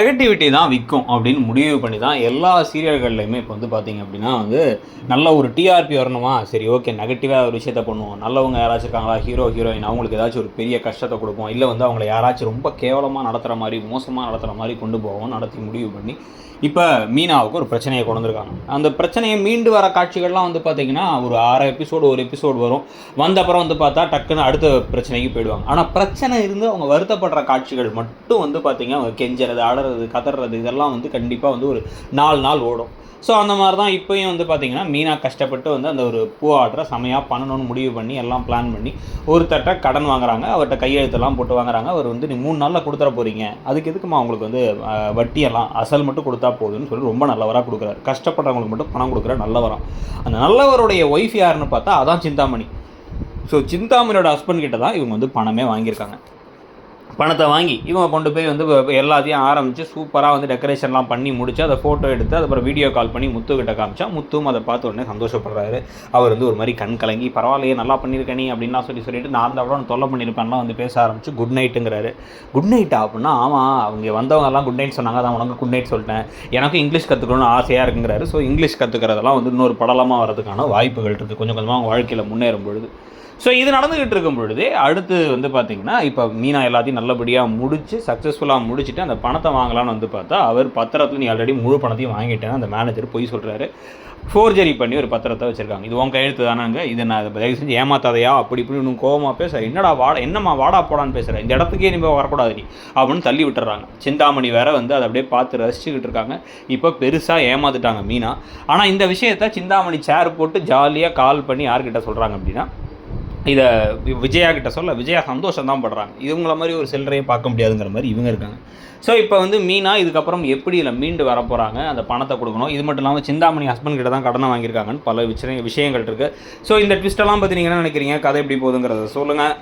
Negativity தான் விற்கும் அப்படின்னு முடிவு பண்ணி தான் எல்லா சீரியல்கள்லையுமே இப்போ வந்து பார்த்தீங்க அப்படின்னா வந்து நல்ல ஒரு டிஆர்பி வரணுமா? சரி ஓகே நெகட்டிவாக ஒரு விஷயத்த பண்ணுவோம். நல்லவங்க யாராச்சும் இருக்காங்களா? ஹீரோ ஹீரோயின் அவங்களுக்கு ஏதாச்சும் ஒரு பெரிய கஷ்டத்தை கொடுப்போம். இல்லை வந்து அவங்கள யாராச்சும் ரொம்ப கேவலமாக நடத்துகிற மாதிரி மோசமாக நடத்துகிற மாதிரி கொண்டு போவோம் நடத்தி முடிவு பண்ணி இப்போ மீனாவுக்கு ஒரு பிரச்சனையை கொண்டு வந்திருக்காங்க. அந்த பிரச்சனையை மீண்டு வர காட்சிகள்லாம் வந்து பார்த்தீங்கன்னா ஒரு ஆறு எபிசோடு ஒரு எபிசோடு வரும். வந்த அப்புறம் வந்து பார்த்தா டக்குன்னு அடுத்த பிரச்சனைக்கு போயிடுவாங்க. ஆனால் பிரச்சனை இருந்து அவங்க வருத்தப்படுற காட்சிகள் மட்டும் வந்து பார்த்திங்கன்னா அவங்க கெஞ்சறது அலறது கதறது இதெல்லாம் வந்து கண்டிப்பாக வந்து ஒரு நாலு நாள் ஓடும். ஸோ அந்த மாதிரி தான் இப்போயும் வந்து பார்த்தீங்கன்னா மீனா கஷ்டப்பட்டு வந்து அந்த ஒரு பூ ஆர்டரை செமையாக பண்ணணும்னு முடிவு பண்ணி எல்லாம் பிளான் பண்ணி ஒருத்தட்ட கடன் வாங்குறாங்க அவர்கிட்ட கையெழுத்தெல்லாம் போட்டு வாங்குறாங்க. அவர் வந்து நீ மூணு நாளில் கொடுத்துட போகிறீங்க அதுக்கு எதுக்குமா அவங்களுக்கு வந்து வட்டியெல்லாம் அசல் மட்டும் கொடுத்தா போதும்னு சொல்லி ரொம்ப நல்லவராக கொடுக்குறாரு. கஷ்டப்படுறவங்களுக்கு மட்டும் பணம் கொடுக்குற நல்லவராக அந்த நல்லவருடைய ஒய்ஃப் யாருன்னு பார்த்தா அதான் சிந்தாமணி. ஸோ சிந்தாமணியோட ஹஸ்பண்ட் கிட்ட தான் இவங்க வந்து பணமே வாங்கியிருக்காங்க. பணத்தை வாங்கி இவங்க கொண்டு போய் வந்து எல்லாத்தையும் ஆரம்பித்து சூப்பராக வந்து டெக்கரேஷன்லாம் பண்ணி முடிச்சு அதை ஃபோட்டோ எடுத்து அதுக்கப்புறம் வீடியோ கால் பண்ணி முத்துக்கிட்ட காமிச்சா முத்துவும் அதை பார்த்த உடனே சந்தோஷப்படுறாரு. அவர் வந்து ஒரு மாதிரி கண் கலங்கி பரவாயில்லையே நல்லா பண்ணியிருக்க நீ அப்படின்லாம் சொல்லி சொல்லிட்டு நான் அந்த அவ்வளோ தொல்லை பண்ணியிருப்பேன்லாம் வந்து பேச ஆரம்பிச்சு குட் நைட்டுங்கிறாரு குட் நைட்டா அப்படின்னா ஆமாம் அவங்க வந்தவங்க எல்லாம் குட் நைட் சொன்னாங்க அதான் உனக்கு குட் நைட் சொல்லிட்டேன். எனக்கும் இங்கிலீஷ் கற்றுக்கணும்னு ஆசையாக இருக்குங்கிறாரு. ஸோ இங்கிலீஷ் கற்றுக்கிறதெல்லாம் வந்து இன்னொரு படலமாக வரதுக்கான வாய்ப்புகள் இருக்குது கொஞ்சம் கொஞ்சமாக அவங்க வாழ்க்கையில் முன்னேறும் பொழுது. ஸோ இது நடந்துகிட்டு இருக்கும் பொழுது அடுத்து வந்து பார்த்தீங்கன்னா இப்போ மீனா எல்லாத்தையும் நல்லபடியாக முடித்து சக்ஸஸ்ஃபுல்லாக முடிச்சுட்டு அந்த பணத்தை வாங்கலாம்னு வந்து பார்த்தா அவர் பத்திரத்தில் நீ ஆல்ரெடி முழு பணத்தையும் வாங்கிட்டேன்னு அந்த மேனேஜர் பொய் சொல்கிறாரு ஃபோர்ஜரி பண்ணி ஒரு பத்திரத்தை வச்சுருக்காங்க. இது உன் கையெழுத்து தானாங்க? இது நான் தயவு செஞ்சு ஏமாத்தாதையா? அப்படி இப்படி இன்னும் கோவமாக பேச என்னடா வாடா என்னம்மா வாடா போடான்னு பேசுகிறேன் இந்த இடத்துக்கே நீ வரக்கூடாது நீ. அப்படின்னு தள்ளி விட்டுறாங்க. சிந்தாமணி வேற வந்து அதை அப்படியே பார்த்து ரசிச்சுக்கிட்டு இருக்காங்க. இப்போ பெருசாக ஏமாந்துட்டாங்க மீனா. ஆனால் இந்த விஷயத்த சிந்தாமணி சேர் போட்டு ஜாலியாக கால் பண்ணி யார்கிட்ட சொல்கிறாங்க அப்படின்னா இதை விஜயா கிட்ட சொல்ல விஜயா சந்தோஷம் தான் படுறாங்க. இவங்கள மாதிரி ஒரு சில்லறையும் பார்க்க முடியாதுங்கிற மாதிரி இவங்க இருக்காங்க. ஸோ இப்போ வந்து மீனா இதுக்கப்புறம் எப்படி இல்லை மீண்டு வர போகிறாங்க அந்த பணத்தை கொடுக்கணும். இது மட்டும் இல்லாமல் சிந்தாமணி ஹஸ்பண்ட் கிட்ட தான் கடனை வாங்கியிருக்காங்கன்னு பல விஷய விஷயங்கள் இருக்குது ஸோ இந்த ட்விஸ்டெல்லாம் பற்றி நீங்கள் என்ன நினைக்கிறீங்க? கதை எப்படி போகுதுங்கிறத சொல்லுங்கள்